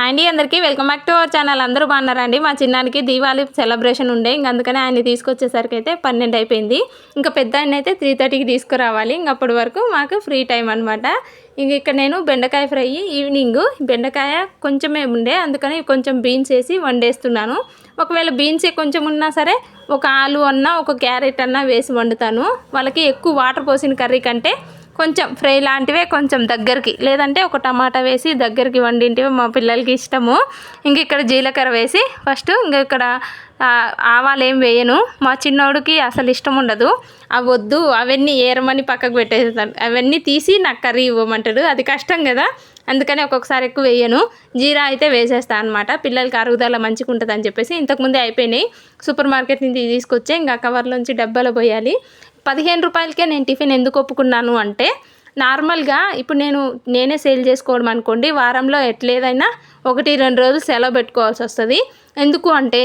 అండి అందరికీ welcome back to our channel. అందరూ బాగున్నారండి? మా చిన్నానికి దీవాళి సెలబ్రేషన్ ఉండే. ఇంక అందుకని ఆయన తీసుకొచ్చేసరికి అయితే పన్నెండు అయిపోయింది. ఇంకా పెద్ద ఆయన అయితే త్రీ థర్టీకి తీసుకురావాలి. ఇంక అప్పటి వరకు మాకు ఫ్రీ టైం అనమాట ఇంక ఇక్కడ నేను బెండకాయ ఫ్రై ఈవినింగ్ బెండకాయ కొంచెమే ఉండే. అందుకని కొంచెం బీన్స్ వేసి వండేస్తున్నాను. ఒకవేళ బీన్స్ కొంచెం ఉన్నా సరే ఒక ఆలు అన్న ఒక క్యారెట్ అన్న వేసి వండుతాను. వాళ్ళకి ఎక్కువ వాటర్ పోసిన కర్రీ కంటే కొంచెం ఫ్రై లాంటివే కొంచెం దగ్గరికి. లేదంటే ఒక టమాటా వేసి దగ్గరికి వండింటివి మా పిల్లలకి ఇష్టము. ఇంక ఇక్కడ జీలకర్ర వేసి ఫస్ట్ ఇంక ఇక్కడ ఆవాలు ఏం వేయను. మా చిన్నోడికి అసలు ఇష్టం ఉండదు. అవి వద్దు అవన్నీ ఏరమని పక్కకు పెట్టేస్తాను అవన్నీ తీసి నాకు కర్రీ ఇవ్వమంటాడు. అది కష్టం కదా. అందుకని ఒక్కొక్కసారి ఎక్కువ వేయను. జీరా అయితే వేసేస్తాను అనమాట పిల్లలకి అరుగుదల మంచిగా ఉంటుంది అని చెప్పేసి ఇంతకుముందే అయిపోయినాయి. సూపర్ మార్కెట్ నుంచి తీసుకొచ్చే ఇంకా కవర్లోంచి డబ్బాలో పోయాలి. పదిహేను రూపాయలకే నేను టిఫిన్ ఎందుకు ఒప్పుకున్నాను అంటే నార్మల్గా ఇప్పుడు నేను నేనే సేల్ చేసుకోవడం అనుకోండి వారంలో ఎట్లేదైనా ఒకటి రెండు రోజులు సెలవు పెట్టుకోవాల్సి వస్తుంది ఎందుకు అంటే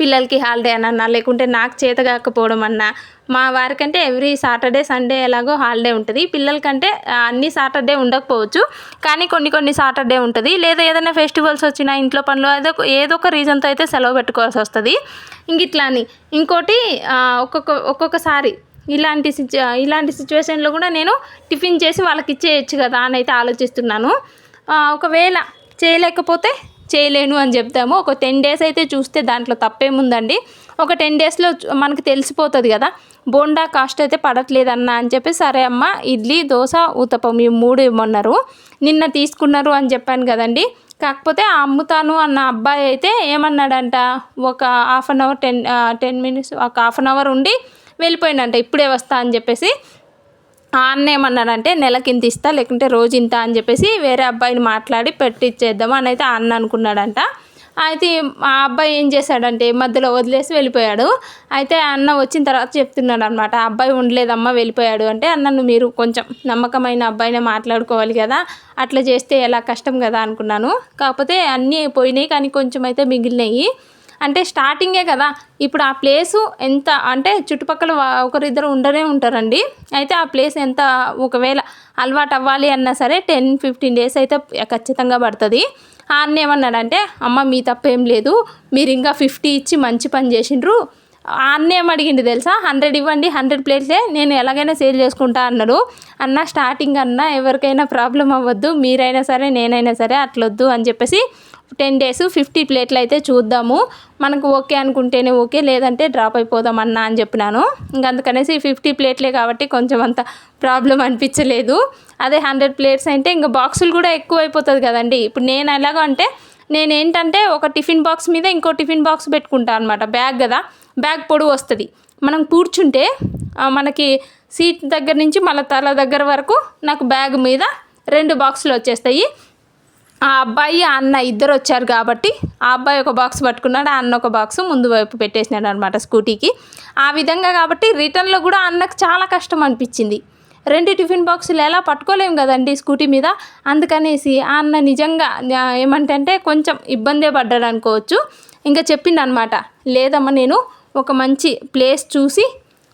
పిల్లలకి హాలిడే అన్నా లేకుంటే నాకు చేత కాకపోవడం అన్నా మా వారికంటే ఎవ్రీ సాటర్డే సండే ఎలాగో హాలిడే ఉంటుంది. పిల్లలకంటే అన్ని సాటర్డే ఉండకపోవచ్చు. కానీ కొన్ని కొన్ని సాటర్డే ఉంటుంది. లేదా ఏదైనా ఫెస్టివల్స్ వచ్చినా ఇంట్లో పనులు ఏదో ఏదో ఒక రీజన్తో అయితే సెలవు పెట్టుకోవాల్సి వస్తుంది. ఇంక ఇట్లా అని. ఇంకోటి ఒక్కొక్క ఒక్కొక్కసారి ఇలాంటి సిచ్యు ఇలాంటి సిచ్యువేషన్లో కూడా నేను టిఫిన్ చేసి వాళ్ళకి ఇచ్చేయచ్చు కదా అని అయితే ఆలోచిస్తున్నాను. ఒకవేళ చేయలేకపోతే చేయలేను అని చెప్తాము. ఒక టెన్ డేస్ అయితే చూస్తే దాంట్లో తప్పేముందండి? ఒక టెన్ డేస్లో మనకు తెలిసిపోతుంది కదా. బోండా కాస్ట్ అయితే పడట్లేదన్నా అని చెప్పి సరే అమ్మ ఇడ్లీ దోశ ఊతపం ఈ మూడు ఇవ్వమన్నారు. నిన్న తీసుకున్నారు అని చెప్పాను కదండి. కాకపోతే అమ్ముతాను అన్న అబ్బాయి అయితే ఏమన్నాడంట? ఒక half an hour ten ten minutes ఒక హాఫ్ అన్ అవర్ ఉండి వెళ్ళిపోయిందంట. ఇప్పుడే వస్తా అని చెప్పేసి. అన్న ఏమన్నాడంటే నెలకి ఇంత ఇస్తా లేకుంటే రోజు ఇంత అని చెప్పేసి వేరే అబ్బాయిని మాట్లాడి పెట్టిచ్చేద్దాం అని అయితే ఆ అన్న అనుకున్నాడంట. అయితే ఆ అబ్బాయి ఏం చేశాడంటే మధ్యలో వదిలేసి వెళ్ళిపోయాడు. అయితే అన్న వచ్చిన తర్వాత చెప్తున్నాడు అనమాట ఆ అబ్బాయి ఉండలేదమ్మా వెళ్ళిపోయాడు. అంటే అన్నను మీరు కొంచెం నమ్మకమైన అబ్బాయినే మాట్లాడుకోవాలి కదా అట్లా చేస్తే ఎలా కష్టం కదా అనుకున్నాను. కాకపోతే అన్నీ పోయినాయి కానీ కొంచెం అయితే మిగిలినాయి. అంటే స్టార్టింగే కదా ఇప్పుడు ఆ ప్లేసు ఎంత అంటే చుట్టుపక్కల ఒకరిద్దరు ఉండనే ఉంటారండి. అయితే ఆ ప్లేస్ ఎంత ఒకవేళ అలవాటు అవ్వాలి అన్నా సరే టెన్ ఫిఫ్టీన్ డేస్ అయితే ఖచ్చితంగా పడుతుంది. ఆ అన్న ఏమన్నాడంటే అమ్మ మీ తప్పేం లేదు మీరు ఇంకా ఫిఫ్టీ ఇచ్చి మంచి పని చేసిండ్రు. ఆ అన్న అడిగిండు తెలుసా? హండ్రెడ్ ఇవ్వండి హండ్రెడ్ ప్లేట్లే నేను ఎలాగైనా సేల్ చేసుకుంటా అన్నాడు. అన్న స్టార్టింగ్ అన్న ఎవరికైనా ప్రాబ్లం అవ్వద్దు మీరైనా సరే నేనైనా సరే అట్లొద్దు అని చెప్పేసి టెన్ డేస్ ఫిఫ్టీ ప్లేట్లు అయితే చూద్దాము. మనకు ఓకే అనుకుంటేనే ఓకే లేదంటే డ్రాప్ అయిపోదాం అన్నా అని చెప్పినాను. ఇంక అందుకనేసి ఫిఫ్టీ ప్లేట్లే కాబట్టి కొంచెం అంత ప్రాబ్లం అనిపించలేదు. అదే హండ్రెడ్ ప్లేట్స్ అంటే ఇంకా బాక్సులు కూడా ఎక్కువ అయిపోతుంది కదండి. ఇప్పుడు నేను ఎలాగో అంటే నేను ఏంటంటే ఒక టిఫిన్ బాక్స్ మీద ఇంకో టిఫిన్ బాక్స్ పెట్టుకుంటాను అనమాట బ్యాగ్ కదా బ్యాగ్ పొడుగు వస్తుంది. మనం కూర్చుంటే మనకి సీట్ దగ్గర నుంచి మళ్ళీ తల దగ్గర వరకు నాకు బ్యాగ్ మీద రెండు బాక్సులు వచ్చేస్తాయి. ఆ అబ్బాయి ఆ అన్న ఇద్దరు వచ్చారు కాబట్టి ఆ అబ్బాయి ఒక బాక్స్ పట్టుకున్నాడు ఆ అన్న ఒక బాక్స్ ముందు వైపు పెట్టేసినాడు అనమాట స్కూటీకి. ఆ విధంగా కాబట్టి రిటర్న్లో కూడా అన్నకు చాలా కష్టం అనిపించింది. రెండు టిఫిన్ బాక్సులు ఎలా పట్టుకోలేము కదండి స్కూటీ మీద? అందుకనేసి ఆ అన్న నిజంగా ఏమంటంటే ఏమంటే కొంచెం ఇబ్బందే పడ్డాడు అనుకోవచ్చు. ఇంకా చెప్పిండు అనమాట లేదమ్మా నేను ఒక మంచి ప్లేస్ చూసి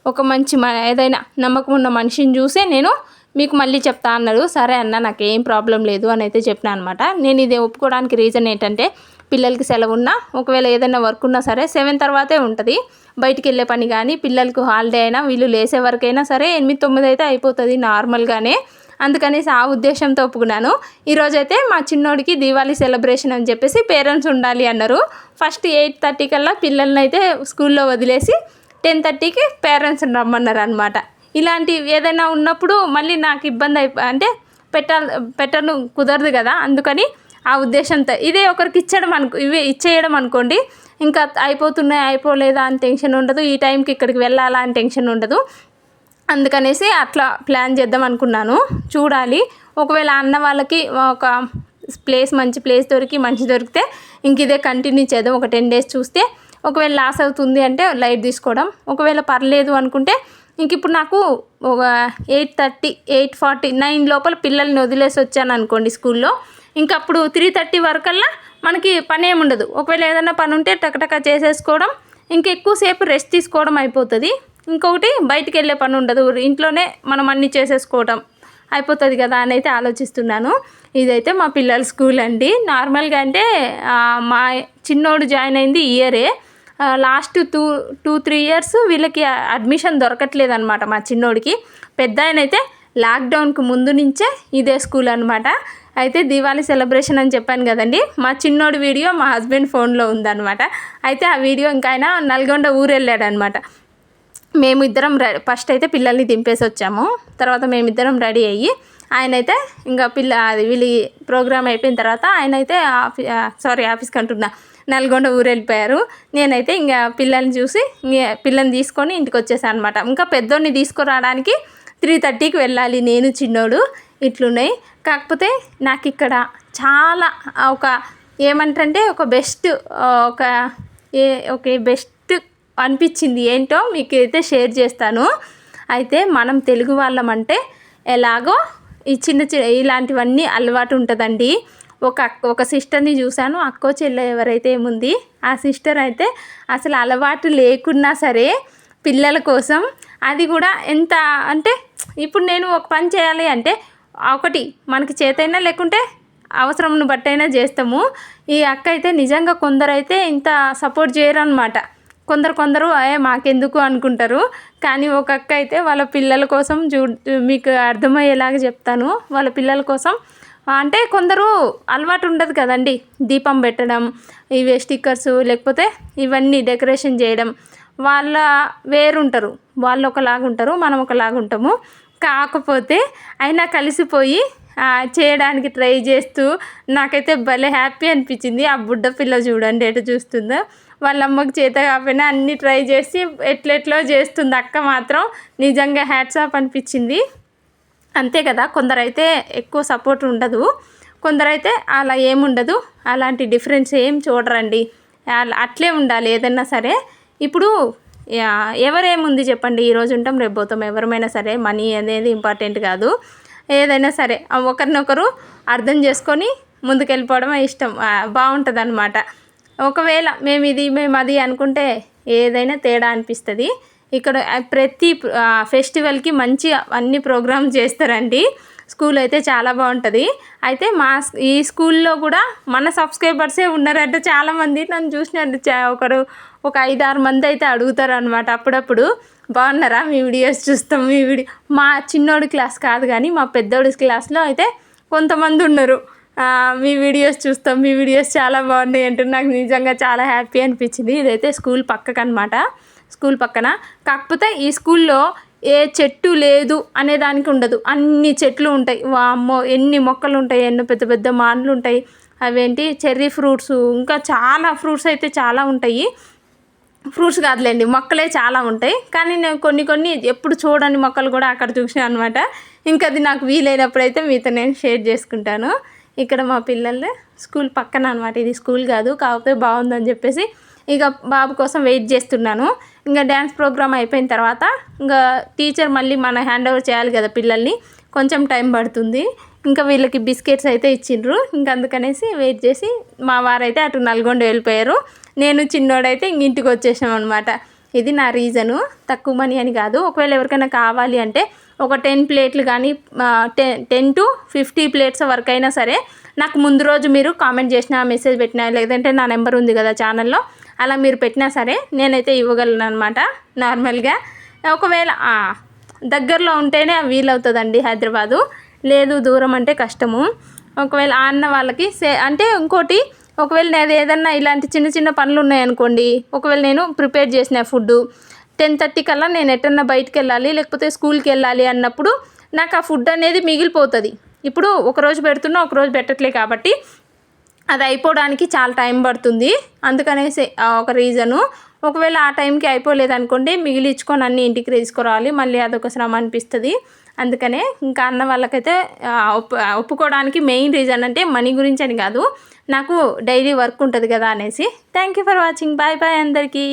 ఒక మంచి ఏదైనా నమ్మకం ఉన్న మనిషిని చూసే నేను మీకు మళ్ళీ చెప్తా అన్నాడు సరే అన్న నాకు ఏం ప్రాబ్లం లేదు అని అయితే చెప్పిన అనమాట నేను ఇది ఒప్పుకోవడానికి రీజన్ ఏంటంటే పిల్లలకి సెలవు ఉన్నా ఒకవేళ ఏదైనా వర్క్ ఉన్నా సరే సెవెన్ తర్వాతే ఉంటుంది. బయటికి వెళ్ళే పని కానీ పిల్లలకు హాలిడే అయినా వీళ్ళు లేసే వరకైనా సరే ఎనిమిది తొమ్మిది అయితే అయిపోతుంది నార్మల్గానే అందుకనేసి ఆ ఉద్దేశంతో ఒప్పుకున్నాను. ఈరోజైతే మా చిన్నోడికి దీవాళీ సెలబ్రేషన్ అని చెప్పేసి పేరెంట్స్ ఉండాలి అన్నారు. ఫస్ట్ ఎయిట్ థర్టీ కల్లా పిల్లల్ని అయితే స్కూల్లో వదిలేసి టెన్ థర్టీకి పేరెంట్స్ రమ్మన్నారు అనమాట ఇలాంటి ఏదైనా ఉన్నప్పుడు మళ్ళీ నాకు ఇబ్బంది అయిపో అంటే పెట్టాలి పెట్టను కుదరదు కదా అందుకని ఆ ఉద్దేశంతో. ఇదే ఒకరికి ఇచ్చడం అనుకో ఇవే ఇచ్చేయడం అనుకోండి ఇంకా అయిపోతున్నాయి అయిపోలేదా అని టెన్షన్ ఉండదు ఈ టైంకి ఇక్కడికి వెళ్ళాలా అని టెన్షన్ ఉండదు. అందుకనేసి అట్లా ప్లాన్ చేద్దాం అనుకున్నాను. చూడాలి. ఒకవేళ అన్న వాళ్ళకి ఒక ప్లేస్ మంచి ప్లేస్ దొరికి మంచి దొరికితే ఇంక ఇదే కంటిన్యూ చేద్దాం. ఒక టెన్ డేస్ చూస్తే ఒకవేళ లాస్ అవుతుంది అంటే లైట్ తీసుకోవడం. ఒకవేళ పర్లేదు అనుకుంటే ఇంక ఇప్పుడు నాకు ఒక eight thirty eight forty nine లోపల పిల్లల్ని వదిలేసి వచ్చాను అనుకోండి స్కూల్లో. ఇంక అప్పుడు త్రీ థర్టీ వరకల్లా మనకి పని ఏమి ఉండదు. ఒకవేళ ఏదైనా పని ఉంటే టకటక చేసేసుకోవడం ఇంకా ఎక్కువసేపు రెస్ట్ తీసుకోవడం అయిపోతుంది. ఇంకొకటి బయటికి వెళ్ళే పని ఉండదు. ఇంట్లోనే మనం అన్నీ చేసేసుకోవడం అయిపోతుంది కదా అని అయితే ఆలోచిస్తున్నాను. ఇదైతే మా పిల్లల స్కూల్ అండి. నార్మల్గా అంటే మా చిన్నోడు జాయిన్ అయింది ఇయరే. Last two two three years వీళ్ళకి అడ్మిషన్ దొరకట్లేదు అనమాట మా చిన్నోడికి. పెద్ద ఆయనైతే లాక్డౌన్కి ముందు నుంచే ఇదే స్కూల్ అనమాట అయితే దివాళీ సెలబ్రేషన్ అని చెప్పాను కదండి మా చిన్నోడి వీడియో మా హస్బెండ్ ఫోన్లో ఉందన్నమాట. అయితే ఆ వీడియో ఇంకా ఆయన నల్గొండ ఊరు వెళ్ళాడనమాట మేము ఇద్దరం ఫస్ట్ అయితే పిల్లల్ని దింపేసి వచ్చాము. తర్వాత మేమిద్దరం రెడీ అయ్యి ఆయన అయితే ఇంకా పిల్ల అది వీళ్ళ ప్రోగ్రామ్ అయిపోయిన తర్వాత ఆయన అయితే ఆఫీ సారీ ఆఫీస్కి అంటున్నా నల్గొండ ఊరు వెళ్ళిపోయారు నేనైతే ఇంకా పిల్లల్ని చూసి పిల్లల్ని తీసుకొని ఇంటికి వచ్చేసాను అనమాట ఇంకా పెద్దోడిని తీసుకురావడానికి త్రీ థర్టీకి వెళ్ళాలి. నేను చిన్నోడు ఇట్లున్నాయి. కాకపోతే నాకు ఇక్కడ చాలా ఒక ఏమంటారంటే ఒక బెస్ట్ ఒక ఏ ఒక బెస్ట్ అనిపించింది. ఏంటో మీకు అయితే షేర్ చేస్తాను. అయితే మనం తెలుగు వాళ్ళం అంటే ఎలాగో ఈ చిన్న చిన్న ఇలాంటివన్నీ అలవాటు ఉంటుందండి. ఒక ఒక సిస్టర్ని చూశాను. అక్కో చెల్లె ఎవరైతే ఏముంది ఆ సిస్టర్ అయితే అసలు అలవాటు లేకున్నా సరే పిల్లల కోసం అది కూడా ఎంత అంటే ఇప్పుడు నేను ఒక పని చేయాలి అంటే ఒకటి మనకి చేతైనా లేకుంటే అవసరంను బట్టైనా చేస్తాము. ఈ అక్క అయితే నిజంగా కొందరైతే ఇంత సపోర్ట్ చేయరు అనమాట కొందరు కొందరు ఏ మాకెందుకు? అనుకుంటారు. కానీ ఒక అక్క అయితే వాళ్ళ పిల్లల కోసం చూ మీకు అర్థమయ్యేలాగా చెప్తాను. వాళ్ళ పిల్లల కోసం అంటే కొందరు అలవాటు ఉండదు కదండి. దీపం పెట్టడం ఇవి స్టిక్కర్స్ లేకపోతే ఇవన్నీ డెకరేషన్ చేయడం. వాళ్ళ వేరుంటారు. వాళ్ళు ఒకలాగా ఉంటారు మనం ఒకలాగా ఉంటాము. కాకపోతే అయినా కలిసిపోయి చేయడానికి ట్రై చేస్తూ నాకైతే భలే హ్యాపీ అనిపించింది. ఆ బుడ్డ పిల్ల చూడండి ఎటు చూస్తుందో. వాళ్ళ అమ్మకి చేత కాకపోయినా అన్నీ ట్రై చేసి ఎట్లెట్లో చేస్తుంది అక్క మాత్రం నిజంగా హ్యాట్సాప్ అనిపించింది. అంతే కదా కొందరైతే ఎక్కువ సపోర్ట్ ఉండదు. కొందరైతే అలా ఏముండదు అలాంటి డిఫరెన్స్ ఏం చూడరండి. అట్లే ఉండాలి ఏదన్నా సరే. ఇప్పుడు ఎవరేముంది చెప్పండి ఈరోజు ఉంటాం రేపు పోతాం. ఎవరమైనా సరే మనీ అనేది ఇంపార్టెంట్ కాదు. ఏదైనా సరే ఒకరినొకరు అర్థం చేసుకొని ముందుకెళ్ళిపోవడమే ఇష్టం. బాగుంటుంది అనమాట ఒకవేళ మేము ఇది మేము అది అనుకుంటే ఏదైనా తేడా అనిపిస్తుంది. ఇక్కడ ప్రతి ఫెస్టివల్కి మంచి అన్ని ప్రోగ్రామ్ చేస్తారండి. స్కూల్ అయితే చాలా బాగుంటుంది. అయితే మా ఈ స్కూల్లో కూడా మన సబ్స్క్రైబర్సే ఉన్నారంటే చాలామంది. నన్ను చూసినట్టు ఒకరు ఒక ఐదు ఆరు మంది అయితే అడుగుతారు అనమాట అప్పుడప్పుడు. బాగున్నారా? మీ వీడియోస్ చూస్తాం. మీ వీడియో మా చిన్నోడి క్లాస్ కాదు కానీ మా పెద్దోడి క్లాస్లో అయితే కొంతమంది ఉన్నారు. మీ వీడియోస్ చూస్తాం. మీ వీడియోస్ చాలా బాగున్నాయి అంటూ నాకు నిజంగా చాలా హ్యాపీ అనిపించింది. ఇదైతే స్కూల్ పక్కకు అనమాట స్కూల్ పక్కన. కాకపోతే ఈ స్కూల్లో ఏ చెట్టు లేదు అనే దానికి ఉండదు. అన్ని చెట్లు ఉంటాయి. వామ్మో ఎన్ని మొక్కలు ఉంటాయి ఎన్నో పెద్ద పెద్ద మాన్లు ఉంటాయి. అవేంటి? చెర్రీ ఫ్రూట్స్ ఇంకా చాలా ఫ్రూట్స్ అయితే చాలా ఉంటాయి. ఫ్రూట్స్ కాదులేండి మొక్కలే చాలా ఉంటాయి. కానీ నేను కొన్ని కొన్ని ఎప్పుడు చూడని మొక్కలు కూడా అక్కడ చూసాను అనమాట ఇంకా అది నాకు వీలైనప్పుడు అయితే మీతో నేను షేర్ చేసుకుంటాను. ఇక్కడ మా పిల్లలు స్కూల్ పక్కన అనమాట ఇది స్కూల్ కాదు కాకపోతే బాగుందని చెప్పేసి ఇక బాబు కోసం వెయిట్ చేస్తున్నాను. ఇంకా డ్యాన్స్ ప్రోగ్రామ్ అయిపోయిన తర్వాత ఇంకా టీచర్ మళ్ళీ మన హ్యాండ్ ఓవర్ చేయాలి కదా పిల్లల్ని కొంచెం టైం పడుతుంది. ఇంకా వీళ్ళకి బిస్కెట్స్ అయితే ఇచ్చిండ్రు. ఇంకా అందుకనేసి వెయిట్ చేసి మా వారైతే అటు నల్గొండ వెళ్ళిపోయారు. నేను చిన్నోడైతే ఇంక ఇంటికి వచ్చేసాం అనమాట ఇది నా రీజను. తక్కువ మనీ అని కాదు. ఒకవేళ ఎవరికైనా కావాలి అంటే ఒక టెన్ ప్లేట్లు కానీ ten ten to fifty plates వరకు అయినా సరే నాకు ముందు రోజు మీరు కామెంట్ చేసిన మెసేజ్ పెట్టినా లేదంటే నా నెంబర్ ఉంది కదా ఛానల్లో అలా మీరు పెట్టినా సరే నేనైతే ఇవ్వగలను అనమాట నార్మల్గా. ఒకవేళ దగ్గరలో ఉంటేనే వీలవుతుందండి హైదరాబాదు. లేదు దూరం అంటే కష్టము. ఒకవేళ అన్న వాళ్ళకి సే అంటే ఇంకోటి ఒకవేళ నేను ఏదన్నా ఇలాంటి చిన్న చిన్న పనులు ఉన్నాయనుకోండి ఒకవేళ నేను ప్రిపేర్ చేసిన ఫుడ్ టెన్ థర్టీ కల్లా నేను ఎట్టన్నా బయటకు వెళ్ళాలి లేకపోతే స్కూల్కి వెళ్ళాలి అన్నప్పుడు నాకు ఆ ఫుడ్ అనేది మిగిలిపోతుంది. ఇప్పుడు ఒకరోజు పెడుతున్నా ఒకరోజు పెట్టట్లే కాబట్టి అది అయిపోవడానికి చాలా టైం పడుతుంది. అందుకనేసి ఒక రీజను. ఒకవేళ ఆ టైంకి అయిపోలేదు అనుకోండి మిగిలించుకొని అన్ని ఇంటికి తీసుకురావాలి. మళ్ళీ అదొక శ్రమ అనిపిస్తుంది. అందుకనే ఇంకా అన్న వాళ్ళకైతే ఒప్పు ఒప్పుకోవడానికి మెయిన్ రీజన్ అంటే మనీ గురించి అని కాదు. నాకు డైలీ వర్క్ ఉంటుంది కదా అనేసి. Thank you for watching. Bye bye అందరికీ.